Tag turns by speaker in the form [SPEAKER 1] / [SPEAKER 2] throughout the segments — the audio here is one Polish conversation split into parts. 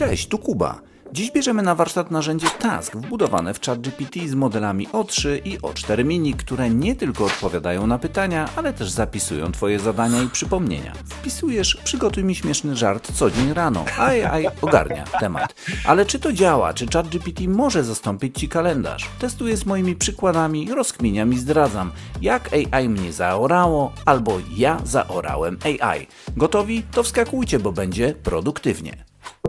[SPEAKER 1] Cześć, tu Kuba. Dziś bierzemy na warsztat narzędzie Task wbudowane w ChatGPT z modelami O3 i O4 Mini, które nie tylko odpowiadają na pytania, ale też zapisują Twoje zadania i przypomnienia. Wpisujesz, przygotuj mi śmieszny żart co dzień rano, AI ogarnia temat. Ale czy to działa? Czy ChatGPT może zastąpić Ci kalendarz? Testuję z moimi przykładami, rozkminiam i zdradzam, jak AI mnie zaorało, albo ja zaorałem AI. Gotowi? To wskakujcie, bo będzie produktywnie.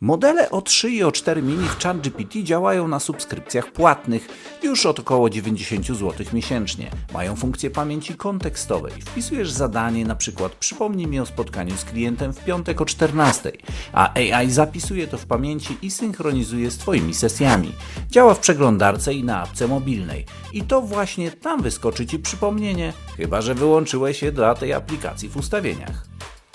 [SPEAKER 1] Modele O3 i O4 Mini w ChatGPT działają na subskrypcjach płatnych już od około 90 zł miesięcznie. Mają funkcję pamięci kontekstowej. Wpisujesz zadanie, na przykład przypomnij mi o spotkaniu z klientem w piątek o 14, a AI zapisuje to w pamięci i synchronizuje z Twoimi sesjami. Działa w przeglądarce i na apce mobilnej. I to właśnie tam wyskoczy Ci przypomnienie, chyba że wyłączyłeś je dla tej aplikacji w ustawieniach.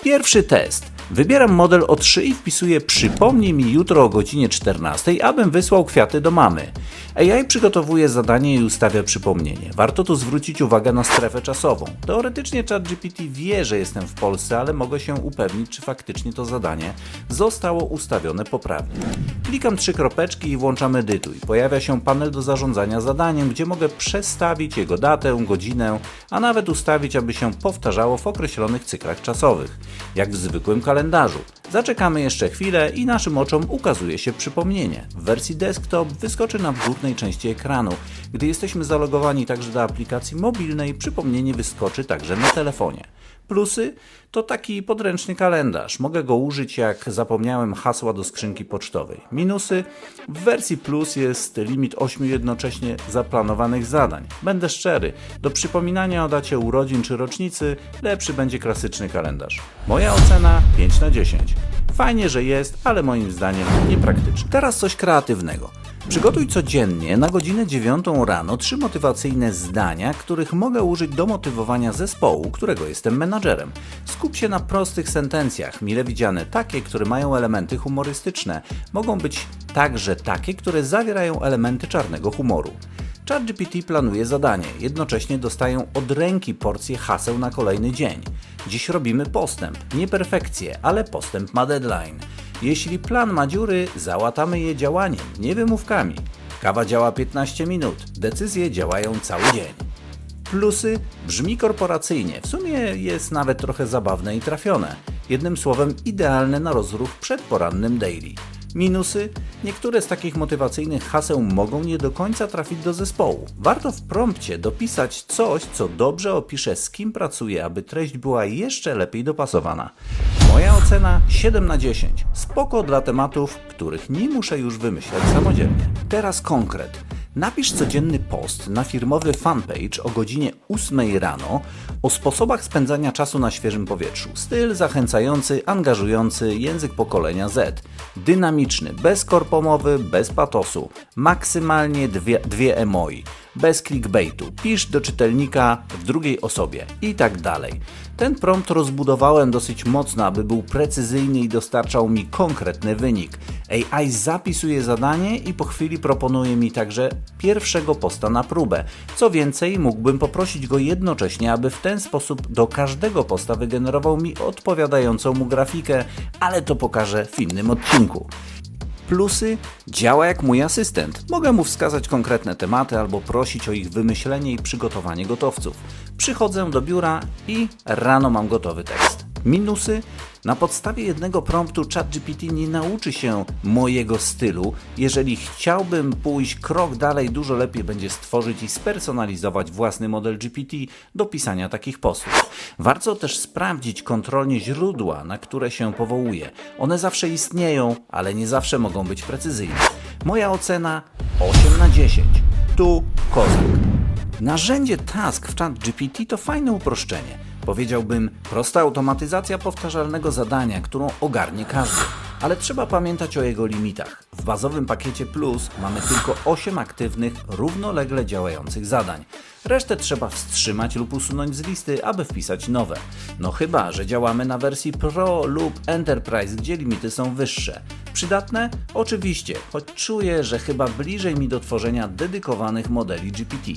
[SPEAKER 1] Pierwszy test. Wybieram model O3 i wpisuję przypomnij mi jutro o godzinie 14, abym wysłał kwiaty do mamy. AI przygotowuje zadanie i ustawia przypomnienie. Warto tu zwrócić uwagę na strefę czasową. Teoretycznie ChatGPT wie, że jestem w Polsce, ale mogę się upewnić, czy faktycznie to zadanie zostało ustawione poprawnie. Klikam trzy kropeczki i włączam edytuj. Pojawia się panel do zarządzania zadaniem, gdzie mogę przestawić jego datę, godzinę, a nawet ustawić, aby się powtarzało w określonych cyklach czasowych, jak w zwykłym kalendarzu. Zaczekamy jeszcze chwilę i naszym oczom ukazuje się przypomnienie. W wersji desktop wyskoczy nam w górnej części ekranu. Gdy jesteśmy zalogowani także do aplikacji mobilnej, przypomnienie wyskoczy także na telefonie. Plusy to taki podręczny kalendarz. Mogę go użyć jak zapomniałem hasła do skrzynki pocztowej. Minusy w wersji Plus jest limit 8 jednocześnie zaplanowanych zadań. Będę szczery, do przypominania o dacie urodzin czy rocznicy lepszy będzie klasyczny kalendarz. Moja ocena 5 na 10. Fajnie, że jest, ale moim zdaniem niepraktyczny. Teraz coś kreatywnego. Przygotuj codziennie na godzinę 9 rano trzy motywacyjne zdania, których mogę użyć do motywowania zespołu, którego jestem menadżerem. Skup się na prostych sentencjach, mile widziane takie, które mają elementy humorystyczne. Mogą być także takie, które zawierają elementy czarnego humoru. ChatGPT planuje zadanie, jednocześnie dostają od ręki porcję haseł na kolejny dzień. Dziś robimy postęp, nie perfekcję, ale postęp ma deadline. Jeśli plan ma dziury, załatamy je działaniem, nie wymówkami. Kawa działa 15 minut, decyzje działają cały dzień. Plusy brzmi korporacyjnie, w sumie jest nawet trochę zabawne i trafione. Jednym słowem, idealne na rozruch przed porannym daily. Minusy? Niektóre z takich motywacyjnych haseł mogą nie do końca trafić do zespołu. Warto w prompcie dopisać coś, co dobrze opisze z kim pracuję, aby treść była jeszcze lepiej dopasowana. Moja ocena 7 na 10. Spoko dla tematów, których nie muszę już wymyślać samodzielnie. Teraz konkret. Napisz codzienny post na firmowy fanpage o godzinie 8 rano o sposobach spędzania czasu na świeżym powietrzu. Styl zachęcający, angażujący, język pokolenia Z. Dynamiczny, bez korpomowy, bez patosu. Maksymalnie dwie, dwie emoi. Bez clickbaitu. Pisz do czytelnika w drugiej osobie i tak dalej. Ten prompt rozbudowałem dosyć mocno, aby był precyzyjny i dostarczał mi konkretny wynik. AI zapisuje zadanie i po chwili proponuje mi także pierwszego posta na próbę. Co więcej, mógłbym poprosić go jednocześnie, aby w ten sposób do każdego posta wygenerował mi odpowiadającą mu grafikę, ale to pokażę w innym odcinku. Plusy działa jak mój asystent. Mogę mu wskazać konkretne tematy albo prosić o ich wymyślenie i przygotowanie gotowców. Przychodzę do biura i rano mam gotowy tekst. Minusy na podstawie jednego promptu ChatGPT nie nauczy się mojego stylu. Jeżeli chciałbym pójść krok dalej, dużo lepiej będzie stworzyć i spersonalizować własny model GPT do pisania takich postów. Warto też sprawdzić kontrolnie źródła, na które się powołuje. One zawsze istnieją, ale nie zawsze mogą być precyzyjne. Moja ocena 8 na 10. Tu kozak. Narzędzie Task w ChatGPT to fajne uproszczenie. Powiedziałbym, prosta automatyzacja powtarzalnego zadania, którą ogarnie każdy. ale trzeba pamiętać o jego limitach. W bazowym pakiecie Plus mamy tylko 8 aktywnych, równolegle działających zadań. Resztę trzeba wstrzymać lub usunąć z listy, aby wpisać nowe. No chyba, że działamy na wersji Pro lub Enterprise, gdzie limity są wyższe. Przydatne? Oczywiście, choć czuję, że chyba bliżej mi do tworzenia dedykowanych modeli GPT.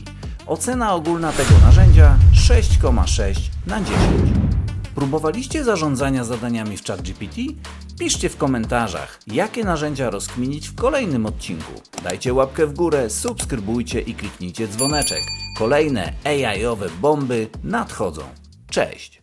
[SPEAKER 1] Ocena ogólna tego narzędzia 6,6 na 10. Próbowaliście zarządzania zadaniami w ChatGPT? Piszcie w komentarzach, jakie narzędzia rozkminić w kolejnym odcinku. Dajcie łapkę w górę, subskrybujcie i kliknijcie dzwoneczek. Kolejne AI-owe bomby nadchodzą. Cześć!